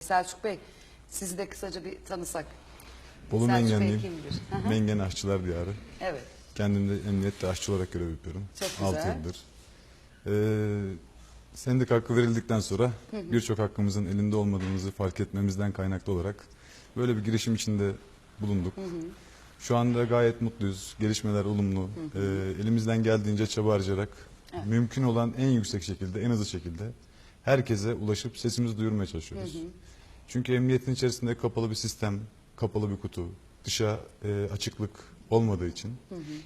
Selçuk Bey, sizi de kısaca bir tanısak. Bolu Selçuk Bey Mengenliyim. kimdir? Hı hı. Mengen Aşçılar Diyarı. Evet. Kendim de emniyette aşçı olarak görev yapıyorum. Çok güzel. 6 yıldır. Ee, sendik hakkı verildikten sonra birçok hakkımızın elinde olmadığımızı fark etmemizden kaynaklı olarak böyle bir girişim içinde bulunduk. Şu anda gayet mutluyuz. Gelişmeler olumlu. Ee, elimizden geldiğince çaba harcayarak mümkün olan en yüksek şekilde, en hızlı şekilde herkese ulaşıp sesimizi duyurmaya çalışıyoruz. Çünkü emniyetin içerisinde kapalı bir sistem, kapalı bir kutu, dışa e, açıklık olmadığı için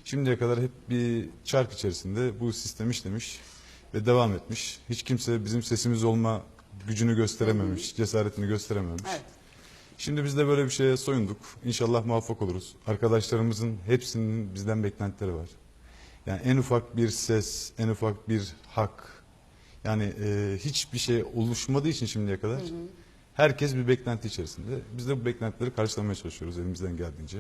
şimdiye kadar hep bir çark içerisinde bu sistem işlemiş ve devam etmiş. Hiç kimse bizim sesimiz olma gücünü gösterememiş, cesaretini gösterememiş. Evet. Şimdi biz de böyle bir şeye soyunduk. İnşallah muvaffak oluruz. Arkadaşlarımızın hepsinin bizden beklentileri var. Yani en ufak bir ses, en ufak bir hak. Yani e, hiçbir şey oluşmadığı için şimdiye kadar herkes bir beklenti içerisinde. Biz de bu beklentileri karşılamaya çalışıyoruz elimizden geldiğince.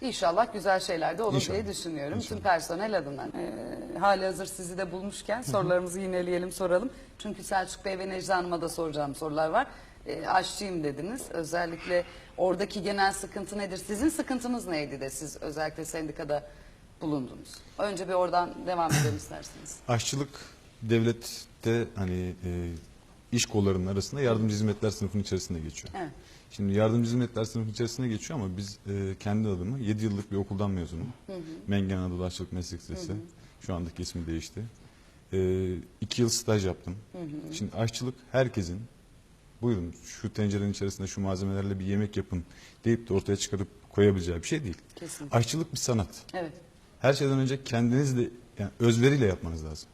İnşallah güzel şeyler de olur İnşallah. diye düşünüyorum. İnşallah. Tüm personel adına. Ee, hali hazır sizi de bulmuşken sorularımızı yineleyelim soralım. Çünkü Selçuk Bey ve Necla Hanım'a da soracağım sorular var. Ee, aşçıyım dediniz. Özellikle oradaki genel sıkıntı nedir? Sizin sıkıntınız neydi de siz özellikle sendikada bulundunuz? Önce bir oradan devam edelim isterseniz. Aşçılık devlette hani e, iş kollarının arasında yardımcı hizmetler sınıfının içerisinde geçiyor. Evet. Şimdi yardımcı hizmetler sınıfının içerisinde geçiyor ama biz e, kendi adımı 7 yıllık bir okuldan mezunum. Mengen Anadolu Aşçılık Meslek Lisesi. Şu andaki ismi değişti. 2 yıl staj yaptım. Şimdi aşçılık herkesin buyurun şu tencerenin içerisinde şu malzemelerle bir yemek yapın deyip de ortaya çıkarıp koyabileceği bir şey değil. Kesinlikle. Aşçılık bir sanat. Evet. Her şeyden önce kendinizle yani özveriyle yapmanız lazım.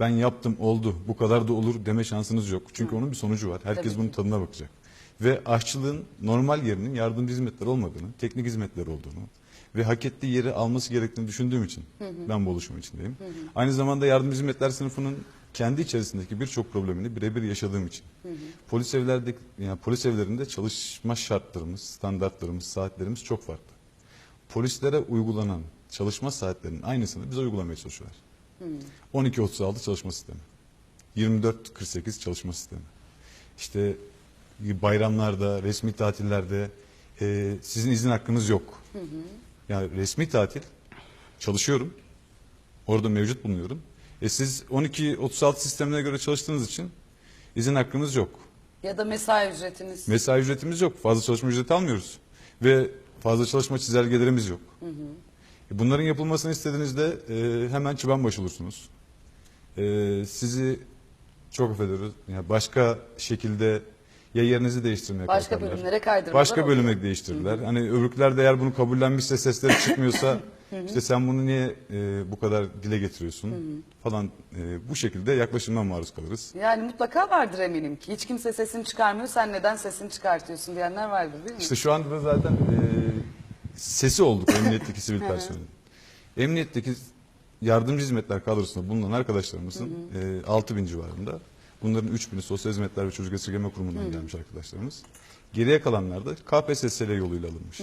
Ben yaptım oldu bu kadar da olur deme şansınız yok. Çünkü onun bir sonucu var. Herkes Tabii bunun ki. tadına bakacak. Ve aşçılığın normal yerinin yardımcı hizmetler olmadığını, teknik hizmetler olduğunu ve hak ettiği yeri alması gerektiğini düşündüğüm için ben bu oluşum içindeyim. Aynı zamanda yardımcı hizmetler sınıfının kendi içerisindeki birçok problemini birebir yaşadığım için. Polis evlerde yani polis evlerinde çalışma şartlarımız, standartlarımız, saatlerimiz çok farklı. Polislere uygulanan çalışma saatlerinin aynısını bize uygulamaya çalışıyorlar. 12-36 çalışma sistemi. 24-48 çalışma sistemi. İşte bayramlarda, resmi tatillerde e, sizin izin hakkınız yok. Yani resmi tatil çalışıyorum. Orada mevcut bulunuyorum. E siz 12-36 sistemine göre çalıştığınız için izin hakkınız yok. Ya da mesai ücretiniz. Mesai ücretimiz yok. Fazla çalışma ücreti almıyoruz. Ve fazla çalışma çizelgelerimiz yok. E, Bunların yapılmasını istediğinizde e, hemen çıban baş olursunuz. E, sizi çok affederim. Yani başka şekilde ya yerinizi değiştirmeye Başka kalkarlar. bölümlere kaydırmalar Başka oluyor. bölüme değiştirirler. Hani öbürküler de eğer bunu kabullenmişse sesleri çıkmıyorsa işte sen bunu niye e, bu kadar dile getiriyorsun falan e, bu şekilde yaklaşımdan maruz kalırız. Yani mutlaka vardır eminim ki. Hiç kimse sesini çıkarmıyor. Sen neden sesini çıkartıyorsun diyenler vardır değil mi? İşte şu anda da zaten e, sesi olduk emniyetteki sivil personelin. Emniyetteki yardımcı hizmetler kadrosunda bulunan arkadaşlarımızın e, 6 bin civarında. Bunların 3 bini Sosyal Hizmetler ve Çocuk Esirgeme Kurumu'ndan gelmiş arkadaşlarımız. Geriye kalanlar da KPSS'le yoluyla alınmış.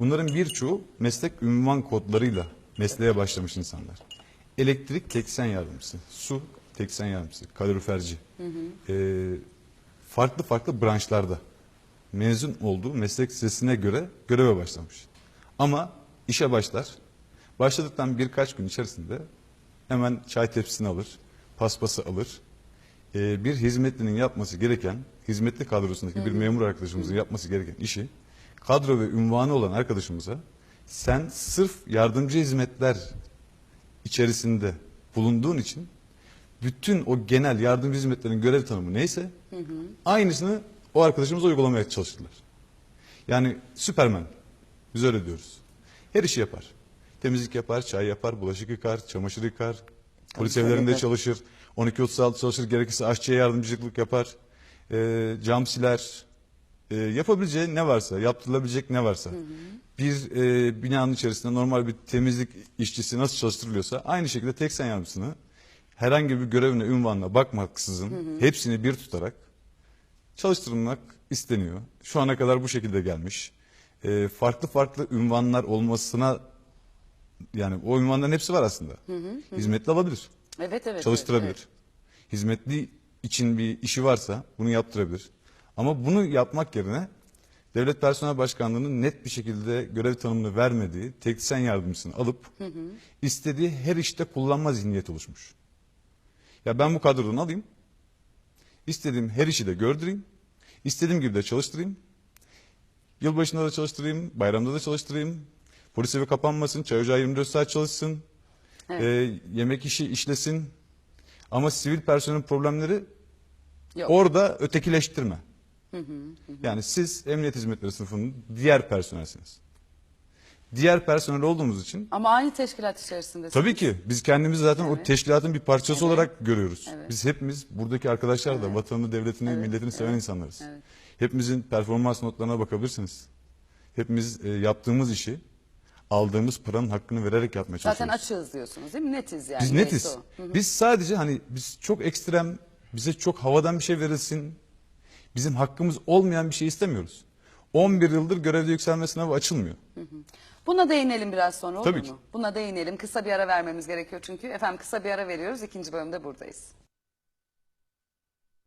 Bunların birçoğu meslek ünvan kodlarıyla mesleğe başlamış insanlar. Elektrik teksen yardımcısı, su teksen yardımcısı, kaloriferci. E, farklı farklı branşlarda mezun olduğu meslek lisesine göre göreve başlamış. Ama işe başlar. Başladıktan birkaç gün içerisinde hemen çay tepsisini alır, paspası alır. Ee, bir hizmetlinin yapması gereken, hizmetli kadrosundaki bir memur arkadaşımızın yapması gereken işi kadro ve ünvanı olan arkadaşımıza sen sırf yardımcı hizmetler içerisinde bulunduğun için bütün o genel yardımcı hizmetlerin görev tanımı neyse aynısını o arkadaşımıza uygulamaya çalıştılar. Yani Süpermen. Biz öyle diyoruz. Her işi yapar. Temizlik yapar, çay yapar, bulaşık yıkar, çamaşır yıkar. Polis evlerinde çalışır. 12-36 çalışır. Gerekirse aşçıya yardımcılık yapar. Ee, cam siler. Ee, yapabileceği ne varsa, yaptırılabilecek ne varsa. Bir e, binanın içerisinde normal bir temizlik işçisi nasıl çalıştırılıyorsa aynı şekilde tek sen yardımcısını herhangi bir görevine, ünvanına bakmaksızın hepsini bir tutarak çalıştırılmak isteniyor. Şu ana kadar bu şekilde gelmiş. Ee, farklı farklı ünvanlar olmasına yani o ünvanların hepsi var aslında. Hizmetli alabilir, Evet evet. çalıştırabilir. evet, Hizmetli için bir işi varsa bunu yaptırabilir. Ama bunu yapmak yerine Devlet Personel Başkanlığı'nın net bir şekilde görev tanımını vermediği teknisyen yardımcısını alıp istediği her işte kullanma zihniyeti oluşmuş. Ya ben bu kadrodan alayım, istediğim her işi de gördüreyim, istediğim gibi de çalıştırayım, yılbaşında da çalıştırayım, bayramda da çalıştırayım, polis evi kapanmasın, çay ocağı 24 saat çalışsın, Evet. e, yemek işi işlesin. Ama sivil personelin problemleri Yok. orada ötekileştirme. Yani siz emniyet hizmetleri sınıfının diğer personelsiniz. Diğer personel olduğumuz için Ama aynı teşkilat içerisinde. tabii ki biz kendimizi zaten o Evet. teşkilatın bir parçası Evet. olarak görüyoruz. Evet. Biz hepimiz buradaki arkadaşlar da vatanını, devletini, Evet. milletini seven insanlarız. Evet. Hepimizin performans notlarına bakabilirsiniz. Hepimiz e, yaptığımız işi aldığımız paranın hakkını vererek yapmaya Zaten çalışıyoruz. açığız diyorsunuz değil mi? Netiz yani. Biz neyse netiz. o. Biz sadece hani biz çok ekstrem, bize çok havadan bir şey verilsin. Bizim hakkımız olmayan bir şey istemiyoruz. 11 yıldır görevde yükselme sınavı açılmıyor. Buna değinelim biraz sonra olur Tabii mu? ki. Buna değinelim. Kısa bir ara vermemiz gerekiyor çünkü. Efendim kısa bir ara veriyoruz. İkinci bölümde buradayız.